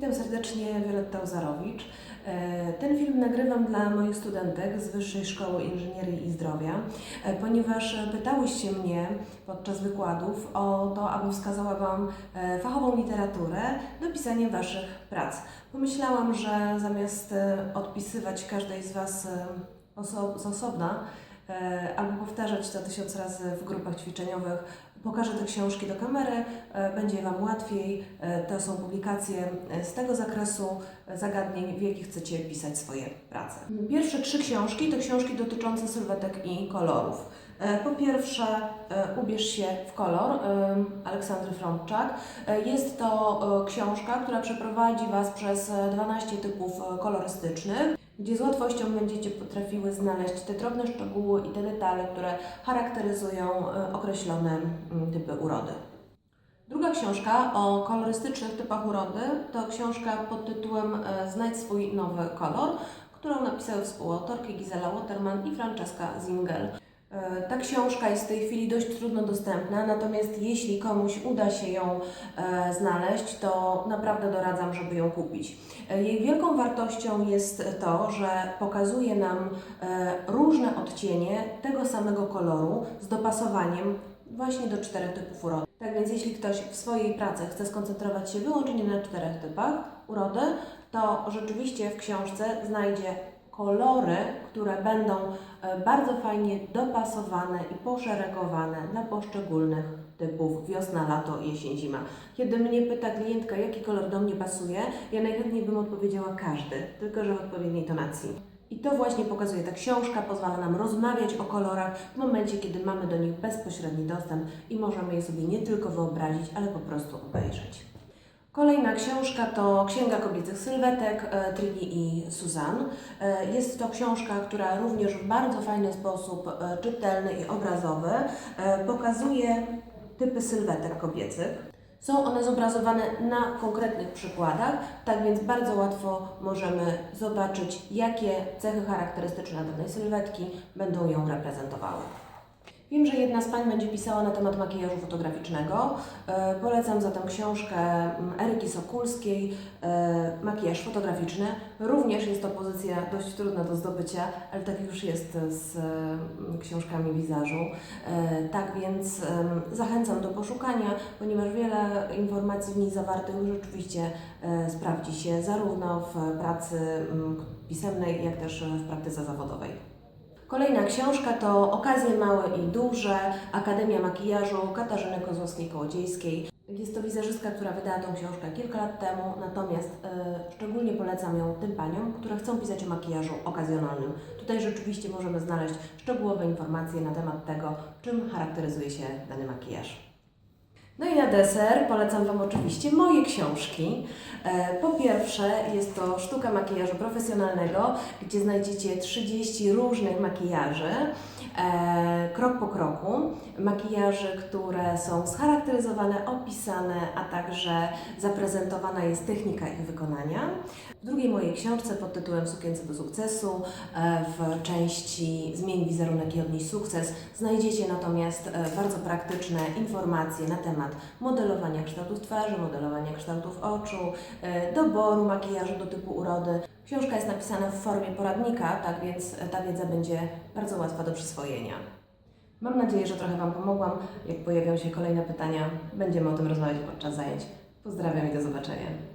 Witam serdecznie, Wioletta Łazarowicz. E, Ten film nagrywam dla moich studentek z Wyższej Szkoły Inżynierii i Zdrowia, e, ponieważ pytałyście mnie podczas wykładów o to, aby wskazała Wam e, fachową literaturę do pisania Waszych prac. Pomyślałam, że zamiast odpisywać każdej z Was z osobna, albo powtarzać to tysiąc razy w grupach ćwiczeniowych, pokażę te książki do kamery, e, będzie Wam łatwiej. E, To są publikacje e, z tego zakresu e, zagadnień, w jakich chcecie pisać swoje prace. Pierwsze trzy książki to książki dotyczące sylwetek i kolorów. E, Po pierwsze, e, Ubierz się w kolor e, Aleksandry Frączak. E, Jest to e, książka, która przeprowadzi Was przez e, 12 typów e, kolorystycznych gdzie z łatwością będziecie potrafiły znaleźć te drobne szczegóły i te detale, które charakteryzują e, określone typy urody. Druga książka o kolorystycznych typach urody to książka pod tytułem e, Znajdź swój nowy kolor, którą napisały współautorki Gizela Waterman i Francesca Zingel. E, Ta książka jest w tej chwili dość trudno dostępna, natomiast jeśli komuś uda się ją e, znaleźć, to naprawdę doradzam, żeby ją kupić. E, Jej wielką wartością jest to, że pokazuje nam różne odcienie tego samego koloru z dopasowaniem właśnie do czterech typów urody. Tak więc jeśli ktoś w swojej pracy chce skoncentrować się wyłącznie na czterech typach urody, to rzeczywiście w książce znajdzie kolory, które będą e, bardzo fajnie dopasowane i poszeregowane dla poszczególnych typów wiosna, lato, jesień, zima. Kiedy mnie pyta klientka, jaki kolor do mnie pasuje, ja najchętniej bym odpowiedziała każdy, tylko że w odpowiedniej tonacji. I to właśnie pokazuje ta książka, pozwala nam rozmawiać o kolorach w momencie, kiedy mamy do nich bezpośredni dostęp i możemy je sobie nie tylko wyobrazić, ale po prostu obejrzeć. Kolejna książka to Księga Kobiecych Sylwetek e, Trini i Suzanne. E, Jest to książka, która również w bardzo fajny sposób e, czytelny i obrazowy pokazuje typy sylwetek kobiecych. Są one zobrazowane na konkretnych przykładach, tak więc bardzo łatwo możemy zobaczyć, jakie cechy charakterystyczne danej sylwetki będą ją reprezentowały. Wiem, że jedna z Pań będzie pisała na temat makijażu fotograficznego. E, Polecam zatem książkę mm, Eryki Sokulskiej, e, Makijaż fotograficzny. Również jest to pozycja dość trudna do zdobycia, ale tak już jest z mm, książkami wizażu. E, Tak więc zachęcam do poszukania, ponieważ wiele informacji w niej zawartych rzeczywiście e, sprawdzi się zarówno w pracy mm, pisemnej, jak też w praktyce zawodowej. Kolejna książka to Okazje małe i duże, Akademia Makijażu Katarzyny Kozłowskiej-Kołodziejskiej. Jest to wizerzystka, która wydała tą książkę kilka lat temu, natomiast e, szczególnie polecam ją tym paniom, które chcą pisać o makijażu okazjonalnym. Tutaj rzeczywiście możemy znaleźć szczegółowe informacje na temat tego, czym charakteryzuje się dany makijaż. No i na deser polecam Wam oczywiście moje książki. E, Po pierwsze jest to Sztuka makijażu profesjonalnego, gdzie znajdziecie 30 różnych makijaży, e, krok po kroku. Makijaży, które są scharakteryzowane, opisane, a także zaprezentowana jest technika ich wykonania. W drugiej mojej książce pod tytułem Sukience do sukcesu e, w części Zmień wizerunek i odnieś sukces znajdziecie natomiast e, bardzo praktyczne informacje na temat modelowania kształtów twarzy, modelowania kształtów oczu, e, doboru makijażu do typu urody. Książka jest napisana w formie poradnika, tak więc ta wiedza będzie bardzo łatwa do przyswojenia. Mam nadzieję, że trochę Wam pomogłam. Jak pojawią się kolejne pytania, będziemy o tym rozmawiać podczas zajęć. Pozdrawiam i do zobaczenia.